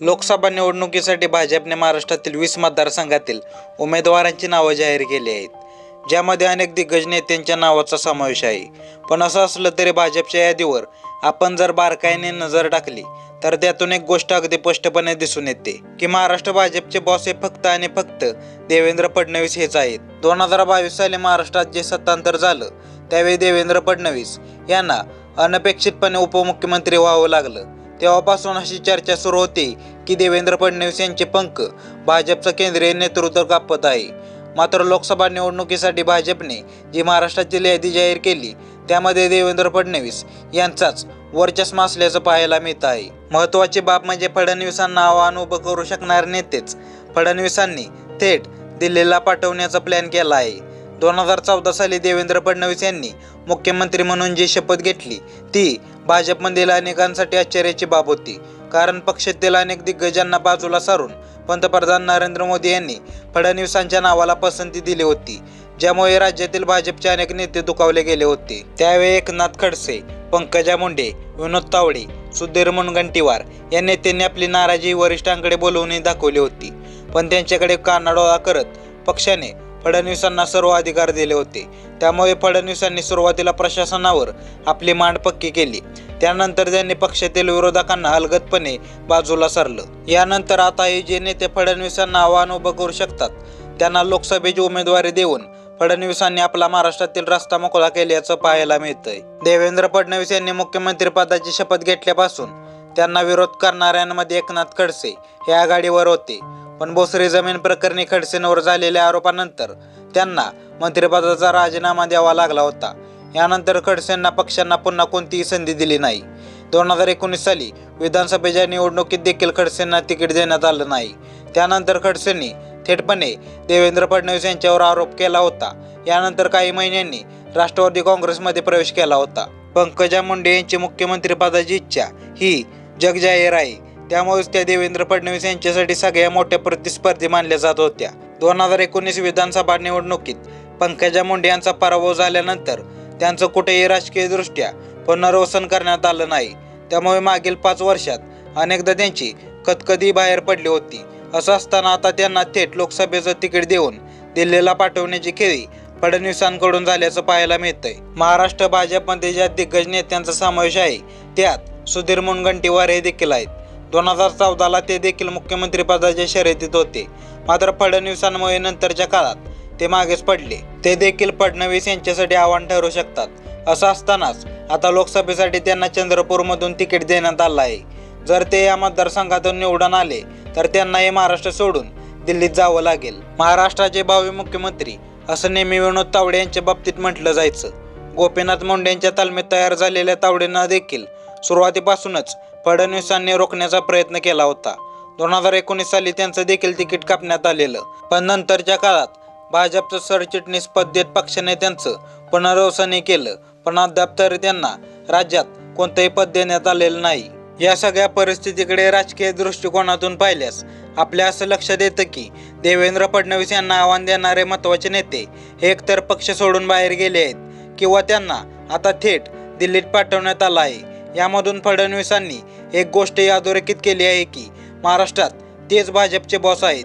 लोकसभा निवडणुकीसाठी भाजपने महाराष्ट्रातील वीस मतदारसंघातील उमेदवारांची नावं जाहीर केली आहेत ज्यामध्ये अनेक दिग्गज नेत्यांच्या नावाचा समावेश आहे. पण असं असलं तरी भाजपच्या यादीवर आपण जर बारकाईने नजर टाकली तर त्यातून एक गोष्ट अगदी स्पष्टपणे दिसून येते की महाराष्ट्र भाजपचे बॉस हे फक्त आणि फक्त देवेंद्र फडणवीस हेच आहेत. दोन हजार बावीस साली महाराष्ट्रात जे सत्तांतर झालं त्यावेळी देवेंद्र फडणवीस यांना अनपेक्षितपणे उपमुख्यमंत्री व्हावं लागलं. तेव्हापासून अशी चर्चा सुरू होती की देवेंद्र फडणवीस यांचे पंख भाजपचं केंद्रीय नेतृत्व कापत आहे. मात्र लोकसभा निवडणुकीसाठी भाजपने जी महाराष्ट्राची यादी जाहीर केली त्यामध्ये देवेंद्र फडणवीस यांचाच वर्चस्व असल्याचं पाहायला मिळत आहे. महत्त्वाची बाब म्हणजे फडणवीसांना आव्हान उभं करू शकणारे नेतेच फडणवीसांनी थेट दिल्लीला पाठवण्याचा प्लॅन केला आहे. दोन हजार चौदा साली देवेंद्र फडणवीस यांनी मुख्यमंत्री म्हणून जी शपथ घेतली ती भाजपमधील अनेकांसाठी आश्चर्याची बाब होती. कारण पक्षातील अनेक दिग्गजांना बाजूला सारून पंतप्रधान नरेंद्र मोदी यांनी फडणवीसांच्या नावाला पसंती दिली होती ज्यामुळे राज्यातील भाजपचे अनेक नेते दुखावले गेले होते. त्यावेळी एकनाथ खडसे पंकजा मुंडे विनोद तावडे सुधीर मुनगंटीवार या नेत्यांनी आपली नाराजी वरिष्ठांकडे बोलवूनही दाखवली होती. पण त्यांच्याकडे कानाडोळा करत पक्षाने फडणवीसांना सर्व अधिकार दिले होते. त्यामुळे फडणवीसांनी सुरुवातीला प्रशासनावर आपली मांड पक्की केली. त्यानंतर त्यांनी पक्षातील विरोधकांना अलगदपणे बाजूला सरलं. यानंतर आता हे जे नेते फडणवीसांना आव्हान उभं करू शकतात त्यांना लोकसभेची उमेदवारी देऊन फडणवीसांनी आपला महाराष्ट्रातील रस्ता मोकळा केल्याचं पाहायला मिळतंय. देवेंद्र फडणवीस यांनी मुख्यमंत्री पदाची शपथ घेतल्यापासून त्यांना विरोध करणाऱ्यांमध्ये एकनाथ खडसे हे आघाडीवर होते. पण बोसरी जमीन प्रकरणी खडसेंवर झालेल्या आरोपानंतर त्यांना मंत्रिपदाचा राजीनामा द्यावा लागला होता. यानंतर खडसेंना पक्षांना पुन्हा कोणतीही संधी दिली नाही. दोन हजार एकोणीस साली विधानसभेच्या निवडणुकीत देखील खडसेंना तिकीट देण्यात आलं नाही. त्यानंतर खडसेंनी थेटपणे देवेंद्र फडणवीस यांच्यावर आरोप केला होता. यानंतर काही महिन्यांनी राष्ट्रवादी काँग्रेसमध्ये प्रवेश केला होता. पंकजा मुंडे यांची मुख्यमंत्रीपदाची इच्छा ही जगजाहीर आहे. त्यामुळेच त्या देवेंद्र फडणवीस यांच्यासाठी सगळ्या मोठ्या प्रतिस्पर्धी मानल्या जात होत्या. दोन हजार एकोणीस विधानसभा निवडणुकीत पंकजा मुंडे यांचा पराभव झाल्यानंतर त्यांचं कुठेही राजकीयदृष्ट्या पुनर्वसन करण्यात आलं नाही. त्यामुळे मागील पाच वर्षात अनेकदा त्यांची कतकदी बाहेर पडली होती. असं असताना आता त्यांना थेट लोकसभेचं तिकीट देऊन दिल्लीला पाठवण्याची खेळी फडणवीसांकडून झाल्याचं पाहायला मिळतंय. महाराष्ट्र भाजपमध्ये ज्या दिग्गज नेत्यांचा समावेश आहे त्यात सुधीर मुनगंटीवार हे देखील आहेत. दोन हजार चौदाला ते देखील मुख्यमंत्रीपदाच्या शर्यतीत होते. मात्र फडणवीसांमुळे नंतरच्या काळात ते मागेच पडले. ते देखील फडणवीस यांच्यासाठी आव्हान ठरू शकतात असं असतानाच आता लोकसभेसाठी त्यांना चंद्रपूरमधून तिकीट देण्यात आलं आहे. जर ते या मतदारसंघातून निवडून आले तर त्यांना हे महाराष्ट्र सोडून दिल्लीत जावं लागेल. महाराष्ट्राचे भावी मुख्यमंत्री असं नेहमी विनोद तावडे यांच्या बाबतीत म्हटलं जायचं. गोपीनाथ मुंडे यांच्या तालमीत तयार झालेल्या तावडेंना देखील सुरुवातीपासूनच फडणवीसांनी रोखण्याचा प्रयत्न केला होता. दोन हजार एकोणीस साली त्यांचं देखील तिकीट कापण्यात आलेलं. पण नंतरच्या काळात भाजपचं सरचिटणीस पद देत पक्षाने त्यांचं पुनर्वसनही केलं. पण अद्याप तरी त्यांना राज्यात कोणतंही पद देण्यात आलेलं नाही. या सगळ्या परिस्थितीकडे राजकीय दृष्टिकोनातून पाहिल्यास आपल्या असं लक्षात येतं की देवेंद्र फडणवीस यांना आव्हान देणारे महत्त्वाचे नेते हे एकतर पक्ष सोडून बाहेर गेले आहेत किंवा त्यांना आता थेट दिल्लीत पाठवण्यात आलं आहे. यामधून फडणवीसांनी एक गोष्ट अधोरेखित केली आहे की महाराष्ट्रात तेच भाजपचे बॉस आहेत.